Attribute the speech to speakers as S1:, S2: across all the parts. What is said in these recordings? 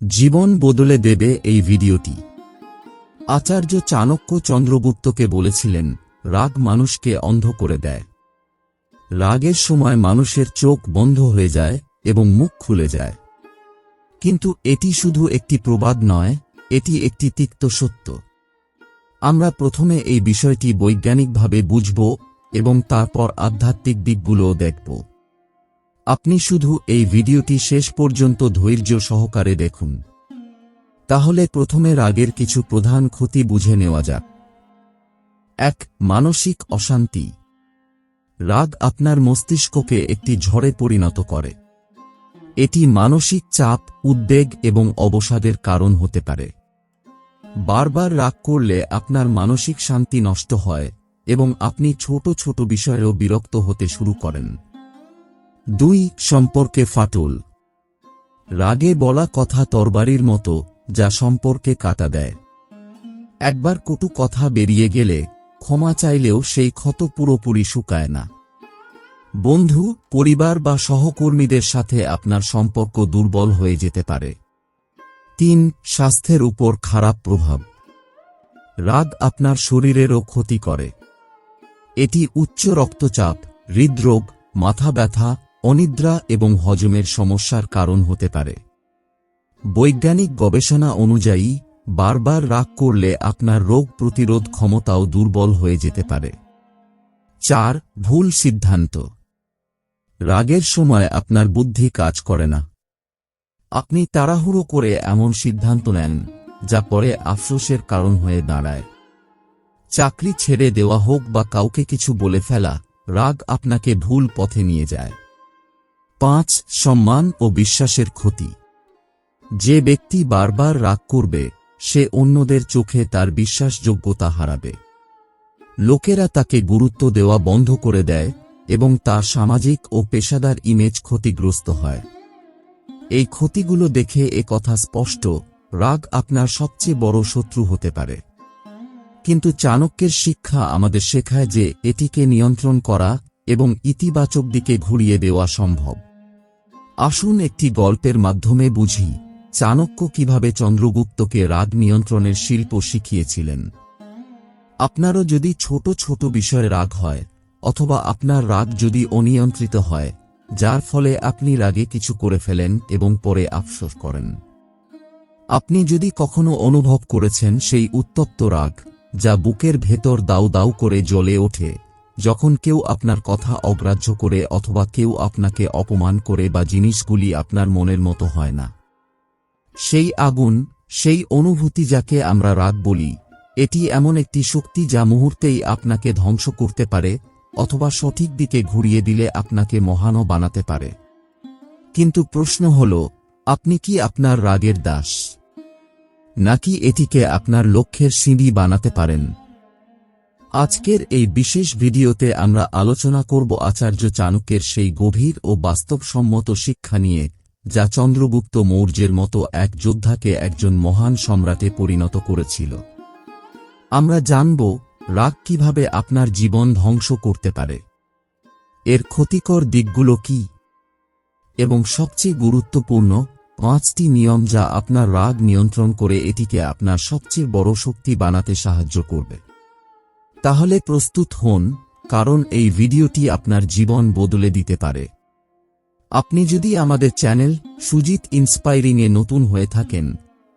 S1: জীবন বদলে দেবে এই ভিডিওটি। আচার্য চাণক্য চন্দ্রগুপ্তকে বলেছিলেন, রাগ মানুষকে অন্ধ করে দেয়। রাগের সময় মানুষের চোখ বন্ধ হয়ে যায় এবং মুখ খুলে যায়। কিন্তু এটি শুধু একটি প্রবাদ নয়, এটি একটি তিক্ত সত্য। আমরা প্রথমে এই বিষয়টি বৈজ্ঞানিকভাবে বুঝব এবং তারপর আধ্যাত্মিক দিকগুলোও দেখব। আপনি শুধু এই ভিডিওটি শেষ পর্যন্ত ধৈর্য সহকারে দেখুন। তাহলে প্রথমে রাগের কিছু প্রধান ক্ষতি বুঝে নেওয়া যাক। এক, মানসিক অশান্তি। রাগ আপনার মস্তিষ্ককে একটি ঝড়ে পরিণত করে। এটি মানসিক চাপ, উদ্বেগ এবং অবসাদের কারণ হতে পারে। বারবার রাগ করলে আপনার মানসিক শান্তি নষ্ট হয় এবং আপনি ছোট ছোট বিষয়েও বিরক্ত হতে শুরু করেন। দুই সম্পর্কে ফাটল। রাগে বলা কথা তরবারির মতো, যা সম্পর্কে কাটা দেয়। একবার কটু কথা বেরিয়ে গেলে, ক্ষমা চাইলেও সেই ক্ষত পুরোপুরি শুকায় না। বন্ধু, পরিবার বা সহকর্মীদের সাথে আপনার সম্পর্ক দুর্বল হয়ে যেতে পারে। তিন, স্বাস্থ্যের উপর খারাপ প্রভাব। রাগ আপনার শরীরেরও ক্ষতি করে। এটি উচ্চ রক্তচাপ, হৃদরোগ, মাথা ব্যথা অনিদ্রা এবং হজমের সমস্যার কারণ হতে পারে। বৈজ্ঞানিক গবেষণা অনুযায়ী, বারবার রাগ করলে আপনার রোগ প্রতিরোধ ক্ষমতাও দুর্বল হয়ে যেতে পারে। চার, ভুল সিদ্ধান্ত। রাগের সময় আপনার বুদ্ধি কাজ করে না। আপনি তাড়াহুড়ো করে এমন সিদ্ধান্ত নেন, যা পরে আফসোসের কারণ হয়ে দাঁড়ায়। চাকরি ছেড়ে দেওয়া হোক বা কাউকে কিছু বলে ফেলা, রাগ আপনাকে ভুল পথে নিয়ে যায়। পাঁচ সম্মান ও বিশ্বাসের ক্ষতি। যে ব্যক্তি বারবার রাগ করবে, সে অন্যদের চোখে তার বিশ্বাসযোগ্যতা হারাবে। লোকেরা তাকে গুরুত্ব দেওয়া বন্ধ করে দেয় এবং তার সামাজিক ও পেশাদার ইমেজ ক্ষতিগ্রস্ত হয়। এই ক্ষতিগুলো দেখে এ কথা স্পষ্ট, রাগ আপনার সবচেয়ে বড় শত্রু হতে পারে। কিন্তু চাণক্যের শিক্ষা আমাদের শেখায় যে এটিকে নিয়ন্ত্রণ করা এবং ইতিবাচক দিকে ঘুরিয়ে দেওয়া সম্ভব। আসুন একটি গল্পের মাধ্যমে বুঝি, চাণক্য কীভাবে চন্দ্রগুপ্তকে রাগ নিয়ন্ত্রণের শিল্প শিখিয়েছিলেন। আপনারও যদি ছোট ছোট বিষয়ে রাগ হয়, অথবা আপনার রাগ যদি অনিয়ন্ত্রিত হয়, যার ফলে আপনি রাগে কিছু করে ফেলেন এবং পরে আফসোস করেন। আপনি যদি কখনো অনুভব করেছেন সেই উত্তপ্ত রাগ, যা বুকের ভেতর দাউ দাউ করে জ্বলে ওঠে। যখন কেউ আপনার কথা অগ্রাহ্য করে অথবা কেউ আপনাকে অপমান করে বা জিনিসগুলি আপনার মনের মতো হয় না। সেই আগুন, সেই অনুভূতি যাকে আমরা রাগ বলি, এটি এমন একটি শক্তি যা মুহূর্তেই আপনাকে ধ্বংস করতে পারে অথবা সঠিক দিকে ঘুরিয়ে দিলে আপনাকে মহানও বানাতে পারে। কিন্তু প্রশ্ন হল, আপনি কি আপনার রাগের দাস? নাকি এটিকে আপনার লক্ষ্যের সিঁড়ি বানাতে পারেন? আজকের এই বিশেষ ভিডিওতে আমরা আলোচনা করব আচার্য চাণক্যের সেই গভীর ও বাস্তবসম্মত শিক্ষা নিয়ে, যা চন্দ্রগুপ্ত মৌর্যের মতো এক যোদ্ধাকে একজন মহান সম্রাটে পরিণত করেছিল। আমরা জানব রাগ কীভাবে আপনার জীবন ধ্বংস করতে পারে। এর ক্ষতিকর দিকগুলো কি? এবং সবচেয়ে গুরুত্বপূর্ণ, পাঁচটি নিয়ম যা আপনার রাগ নিয়ন্ত্রণ করে এটিকে আপনার সবচেয়ে বড় শক্তি বানাতে সাহায্য করবে। তাহলে প্রস্তুত হন, কারণ এই ভিডিওটি আপনার জীবন বদলে দিতে পারে। আপনি যদি আমাদের চ্যানেল সুজিত ইন্সপায়ারিংয়ে নতুন হয়ে থাকেন,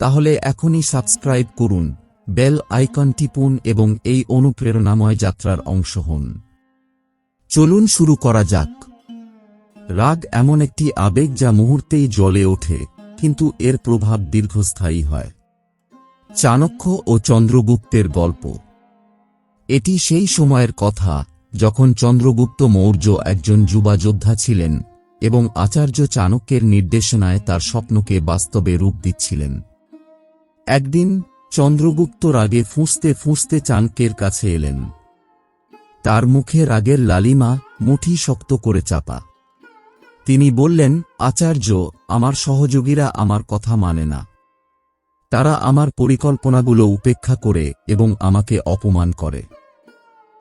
S1: তাহলে এখনই সাবস্ক্রাইব করুন, বেল আইকন টিপুন এবং এই অনুপ্রেরণাময় যাত্রার অংশ হন। চলুন শুরু করা যাক। রাগ এমন একটি আবেগ যা মুহূর্তেই জ্বলে ওঠে, কিন্তু এর প্রভাব দীর্ঘস্থায়ী হয়। চাণক্য ও চন্দ্রগুপ্তের গল্প। এটি সেই সময়ের কথা, যখন চন্দ্রগুপ্ত মৌর্য একজন যুবা যোদ্ধা ছিলেন, এবং আচার্য চাণক্যের নির্দেশনায় তার স্বপ্নকে বাস্তবে রূপ দিচ্ছিলেন। একদিন, চন্দ্রগুপ্ত রাগে ফুঁসতে ফুঁসতে চাণক্যের কাছে এলেন। তার মুখে রাগের লালিমা মুঠি শক্ত করে চাপা। তিনি বললেন, আচার্য, আমার সহযোগীরা আমার কথা মানে না। তারা আমার পরিকল্পনাগুলো উপেক্ষা করে এবং আমাকে অপমান করে।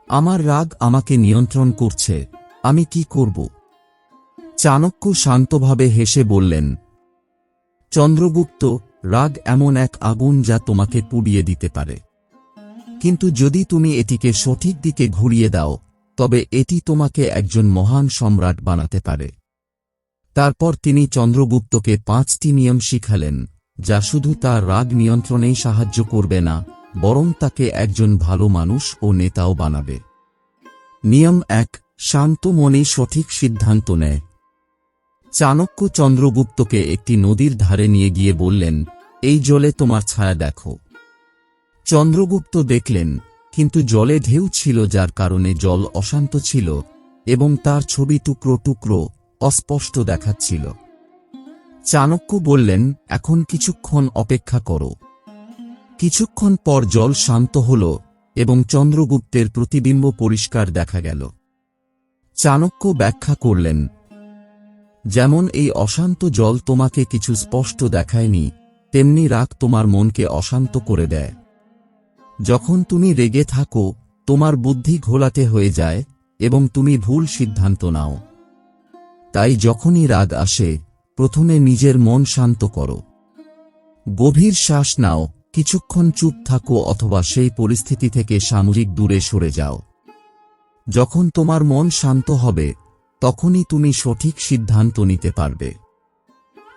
S1: আমার রাগ আমাকে নিয়ন্ত্রণ করছে, আমি কি করব? চাণক্য শান্তভাবে হেসে বললেন, চন্দ্রগুপ্ত, রাগ এমন এক আগুন যা তোমাকে পুড়িয়ে দিতে পারে। কিন্তু যদি তুমি এটিকে সঠিক দিকে ঘুরিয়ে দাও, তবে এটি তোমাকে একজন মহান সম্রাট বানাতে পারে। তারপর তিনি চন্দ্রগুপ্তকে পাঁচটি নিয়ম শিখালেন, যা শুধু তার রাগ নিয়ন্ত্রণেই সাহায্য করবে না বরং তাকে একজন ভালো মানুষ ও নেতাও বানাবে। নিয়ম এক, শান্ত মনে সঠিক সিদ্ধান্ত নেয়। চাণক্য চন্দ্রগুপ্তকে একটি নদীর ধারে নিয়ে গিয়ে বললেন, এই জলে তোমার ছায়া দেখো। চন্দ্রগুপ্ত দেখলেন, কিন্তু জলে ঢেউ ছিল যার কারণে জল অশান্ত ছিল এবং তার ছবি টুকরো টুকরো অস্পষ্ট দেখাচ্ছিল। চাণক্য বললেন, এখন কিছুক্ষণ অপেক্ষা করো। কিছুক্ষণ পর জল শান্ত হল এবং চন্দ্রগুপ্তের প্রতিবিম্ব পরিষ্কার দেখা গেল। চাণক্য ব্যাখ্যা করলেন, যেমন এই অশান্ত জল তোমাকে কিছু স্পষ্ট দেখায়নি, তেমনি রাগ তোমার মনকে অশান্ত করে দেয়। যখন তুমি রেগে থাকো, তোমার বুদ্ধি ঘোলাটে হয়ে যায় এবং তুমি ভুল সিদ্ধান্ত নাও। তাই যখনই রাগ আসে, প্রথমে নিজের মন শান্ত করো। গভীর শ্বাস নাও কিছুক্ষণ চুপ থাকো অথবা সেই পরিস্থিতি থেকে সামরিক দূরে সরে যাও। যখন তোমার মন শান্ত হবে, তখনই তুমি সঠিক সিদ্ধান্ত নিতে পারবে।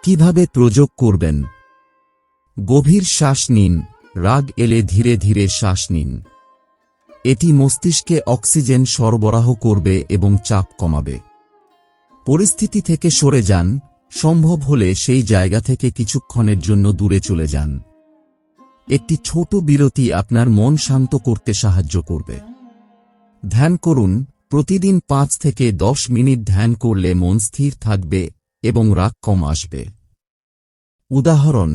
S1: কীভাবে প্রযোগ করবেন? গভীর শ্বাস নিন, রাগ এলে ধীরে ধীরে শ্বাস নিন। এটি মস্তিষ্কে অক্সিজেন সরবরাহ করবে এবং চাপ কমাবে। পরিস্থিতি থেকে সরে যান, সম্ভব হলে সেই জায়গা থেকে কিছুক্ষণের জন্য দূরে চলে যান। একটি ছোট বিরতি আপনার মন শান্ত করতে সাহায্য করবে। ধ্যান করুন, প্রতিদিন পাঁচ থেকে দশ মিনিট ধ্যান করলে মন স্থির থাকবে এবং রাগ কম আসবে। উদাহরণ,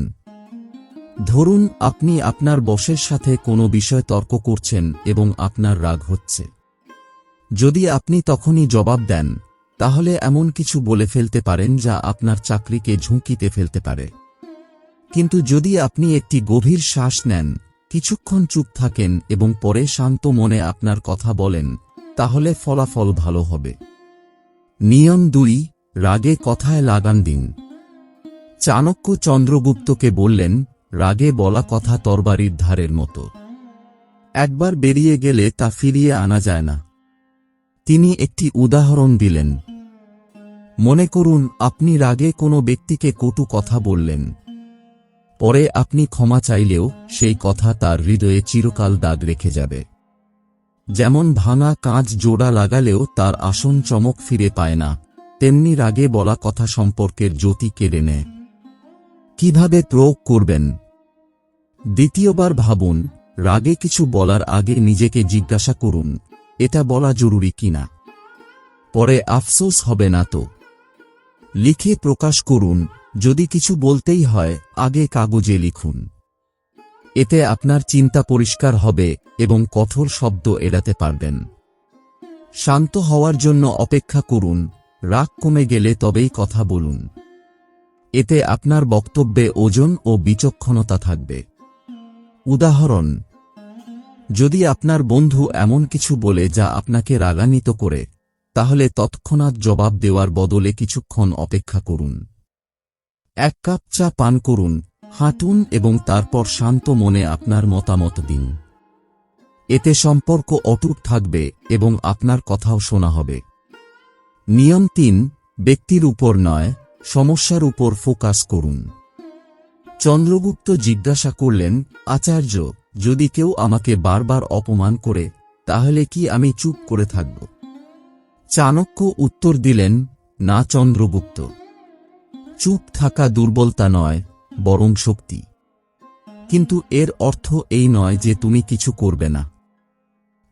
S1: ধরুন আপনি আপনার বসের সাথে কোনো বিষয় তর্ক করছেন এবং আপনার রাগ হচ্ছে। যদি আপনি তখনই জবাব দেন, তাহলে এমন কিছু বলে ফেলতে পারেন যা আপনার চাকরিকে ঝুঁকিতে ফেলতে পারে। কিন্তু যদি আপনি একটি গভীর শ্বাস নেন, কিছুক্ষণ চুপ থাকেন এবং পরে শান্ত মনে আপনার কথা বলেন, তাহলে ফলাফল ভালো হবে। নিয়ম দুই, রাগে কথায় লাগান দিন। চাণক্য চন্দ্রগুপ্তকে বললেন, রাগে বলা কথা তরবারির ধারের মতো। একবার বেরিয়ে গেলে তা ফিরিয়ে আনা যায় না। তিনি একটি উদাহরণ দিলেন। মনে করুন, আপনি রাগে কোনো ব্যক্তিকে কটু কথা বললেন। পরে আপনি ক্ষমা চাইলেও সেই কথা তার হৃদয়ে চিরকাল দাগ রেখে যাবে। যেমন ভাঙা কাঁচ জোড়া লাগালেও তার আসন চমক ফিরে পায় না, তেমনি রাগে বলা কথা সম্পর্কের জ্যোতি কেড়ে নেয়। কীভাবে প্রয়োগ করবেন? দ্বিতীয়বার ভাবুন, রাগে কিছু বলার আগে নিজেকে জিজ্ঞাসা করুন, এটা বলা জরুরি কিনা পরে আফসোস হবে না তো। লিখে প্রকাশ করুন যদি কিছু বলতেই হয়, আগে কাগজে লিখুন। এতে আপনার চিন্তা পরিষ্কার হবে এবং কঠোর শব্দ এড়াতে পারবেন। শান্ত হওয়ার জন্য অপেক্ষা করুন, রাগ কমে গেলে তবেই কথা বলুন। এতে আপনার বক্তব্যে ওজন ও বিচক্ষণতা থাকবে। উদাহরণ, যদি আপনার বন্ধু এমন কিছু বলে যা আপনাকে রাগান্বিত করে, তাহলে তৎক্ষণাৎ জবাব দেওয়ার বদলে কিছুক্ষণ অপেক্ষা করুন। এক কাপ চা পান করুন, হাঁটুন এবং তারপর শান্ত মনে আপনার মতামত দিন। এতে সম্পর্ক অটুট থাকবে এবং আপনার কথাও শোনা হবে। নিয়ম তিন, ব্যক্তির উপর নয়, সমস্যার উপর ফোকাস করুন। চন্দ্রগুপ্ত জিজ্ঞাসা করলেন, আচার্য, যদি কেউ আমাকে বারবার অপমান করে, তাহলে কি আমি চুপ করে থাকব? চাণক্য উত্তর দিলেন, না চন্দ্রগুপ্ত। চুপ থাকা দুর্বলতা নয়, বরং শক্তি। কিন্তু এর অর্থ এই নয় যে তুমি কিছু করবে না।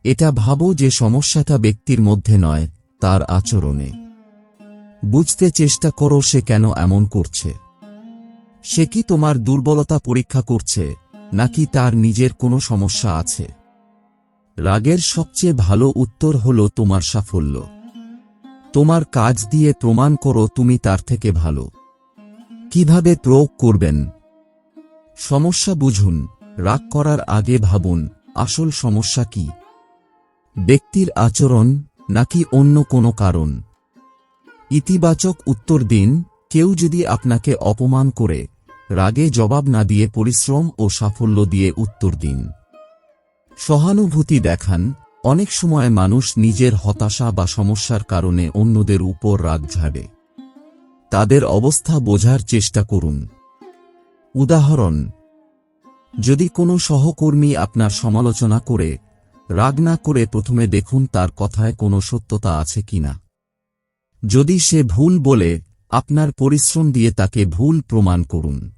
S1: এটা ভাবো যে সমস্যাটা ব্যক্তির মধ্যে নয়, তার আচরণে। বুঝতে চেষ্টা করো সে কেন এমন করছে। সে কি তোমার দুর্বলতা পরীক্ষা করছে, নাকি তার নিজের কোনো সমস্যা আছে? রাগের সবচেয়ে ভালো উত্তর হল তোমার সাফল্য। তোমার কাজ দিয়ে প্রমাণ করো তুমি তার থেকে ভালো। কীভাবে প্রয়োগ করবেন? সমস্যা বুঝুন, রাগ করার আগে ভাবুন, আসল সমস্যা কি? ব্যক্তির আচরণ নাকি অন্য কোনো কারণ? ইতিবাচক উত্তর দিন, কেউ যদি আপনাকে অপমান করে, রাগে জবাব না দিয়ে পরিশ্রম ও সাফল্য দিয়ে উত্তর দিন। সহানুভূতি দেখান, অনেক সময় মানুষ নিজের হতাশা বা সমস্যার কারণে অন্যদের উপর রাগ ঝাড়ে। তাদের অবস্থা বোঝার চেষ্টা করুন। উদাহরণ, যদি কোনো সহকর্মী আপনার সমালোচনা করে, রাগ না করে প্রথমে দেখুন তার কথায় কোনো সত্যতা আছে কিনা। যদি সে ভুল বলে, আপনার পরিশ্রম দিয়ে তাকে ভুল প্রমাণ করুন।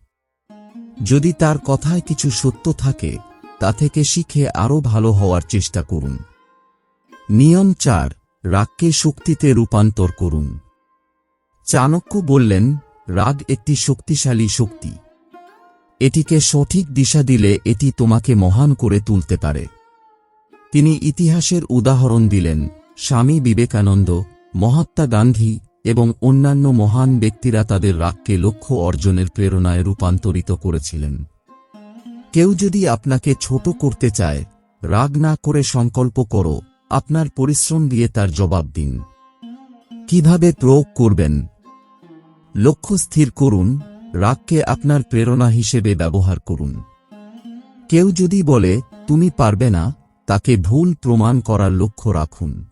S1: যদি তার কথায় কিছু সত্য থাকে, তা থেকে শিখে আরও ভালো হওয়ার চেষ্টা করুন। নিয়ম চার, রাগকে শক্তিতে রূপান্তর করুন। চাণক্য বললেন, রাগ একটি শক্তিশালী শক্তি। এটিকে সঠিক দিশা দিলে এটি তোমাকে মহান করে তুলতে পারে। তিনি ইতিহাসের উদাহরণ দিলেন, স্বামী বিবেকানন্দ, মহাত্মা গান্ধী এবং অন্যান্য মহান ব্যক্তিরা তাদের রাগকে লক্ষ্য অর্জনের প্রেরণায় রূপান্তরিত করেছিলেন। কেউ যদি আপনাকে ছোট করতে চায়, রাগ না করে সংকল্প করো, আপনার পরিশ্রম দিয়ে তার জবাব দিন। কীভাবে প্রয়োগ করবেন? লক্ষ্য স্থির করুন, রাগকে আপনার প্রেরণা হিসেবে ব্যবহার করুন। কেউ যদি বলে, তুমি পারবে না, তাকে ভুল প্রমাণ করার লক্ষ্য রাখুন।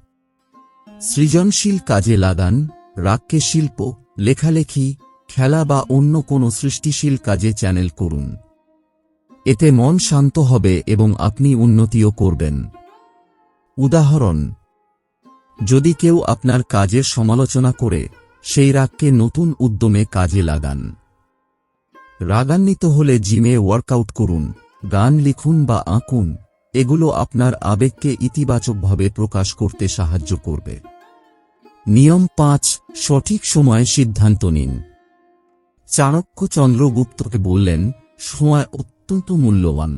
S1: সৃজনশীল কাজে লাগান, রাগকে শিল্প, লেখালেখি, খেলা বা অন্য কোনো সৃষ্টিশীল কাজে চ্যানেল করুন। এতে মন শান্ত হবে এবং আপনি উন্নতিও করবেন। উদাহরণ, যদি কেউ আপনার কাজের সমালোচনা করে সেই রাগকে নতুন উদ্যমে কাজে লাগান। রাগান্বিত হলে জিমে ওয়ার্কআউট করুন, গান লিখুন বা আঁকুন, এগুলো আপনার আবেগকে ইতিবাচকভাবে প্রকাশ করতে সাহায্য করবে। নিয়ম পাঁচ, সঠিক সময়ে সিদ্ধান্ত নিন। চাণক্য চন্দ্রগুপ্তকে বললেন, সময় অত্যন্ত মূল্যবান।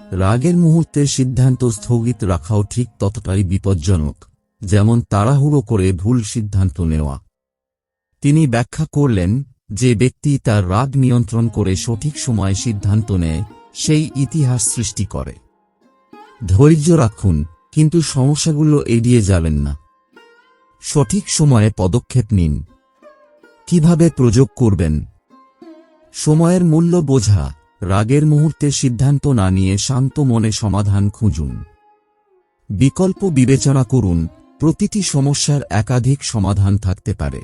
S1: রাগের মুহূর্তে সিদ্ধান্ত স্থগিত রাখাও ঠিক ততটাই বিপজ্জনক, যেমন তাড়াহুড়ো করে ভুল সিদ্ধান্ত নেওয়া। তিনি ব্যাখ্যা করলেন যে ব্যক্তি তার রাগ নিয়ন্ত্রণ করে সঠিক সময়ে সিদ্ধান্ত নেয়, সেই ইতিহাস সৃষ্টি করে। ধৈর্য রাখুন, কিন্তু সমস্যাগুলো এড়িয়ে যাবেন না। সঠিক সময়ে পদক্ষেপ নিন। কীভাবে প্রযোগ করবেন? সময়ের মূল্য বোঝা, রাগের মুহূর্তে সিদ্ধান্ত না নিয়ে শান্ত মনে সমাধান খুঁজুন। বিকল্প বিবেচনা করুন, প্রতিটি সমস্যার একাধিক সমাধান থাকতে পারে।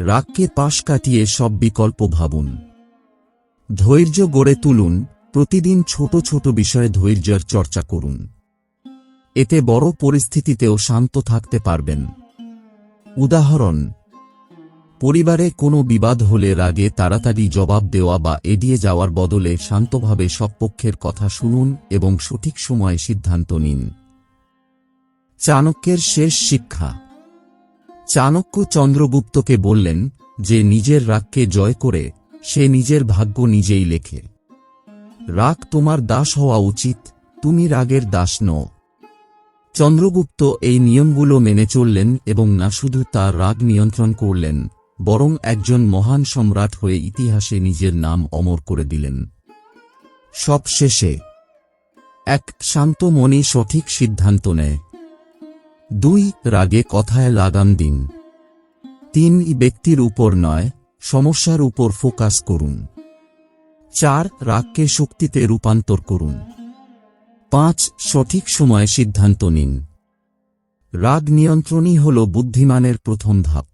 S1: রাগকে পাশ কাটিয়ে সব বিকল্প ভাবুন। ধৈর্য গড়ে তুলুন, প্রতিদিন ছোট ছোট বিষয়ে ধৈর্যের চর্চা করুন। এতে বড় পরিস্থিতিতেও শান্ত থাকতে পারবেন। উদাহরণ, পরিবারে কোনো বিবাদ হলে রাগে তাড়াতাড়ি জবাব দেওয়া বা এড়িয়ে যাওয়ার বদলে শান্তভাবে সব পক্ষের কথা শুনুন এবং সঠিক সময়ে সিদ্ধান্ত নিন। চাণক্যের শেষ শিক্ষা চাণক্য চন্দ্রগুপ্তকে বললেন, যে নিজের রাগকে জয় করে, সে নিজের ভাগ্য নিজেই লেখে। রাগ তোমার দাস হওয়া উচিত, তুমি রাগের দাস নও। চন্দ্রগুপ্ত এই নিয়মগুলো মেনে চললেন এবং না শুধু তার রাগ নিয়ন্ত্রণ করলেন, বরং একজন মহান সম্রাট হয়ে ইতিহাসে নিজের নাম অমর করে দিলেন। সব শেষে এক শান্ত মনে সঠিক সিদ্ধান্ত নেয়। দুই, রাগে কথায় লাগাম দিন। তিন ব্যক্তির উপর নয়, সমস্যার উপর ফোকাস করুন। চার, রাগকে শক্তিতে রূপান্তর করুন। পাঁচ, সঠিক সময়ে সিদ্ধান্ত নিন। রাগ নিয়ন্ত্রণই হল বুদ্ধিমানের প্রথম ধাপ।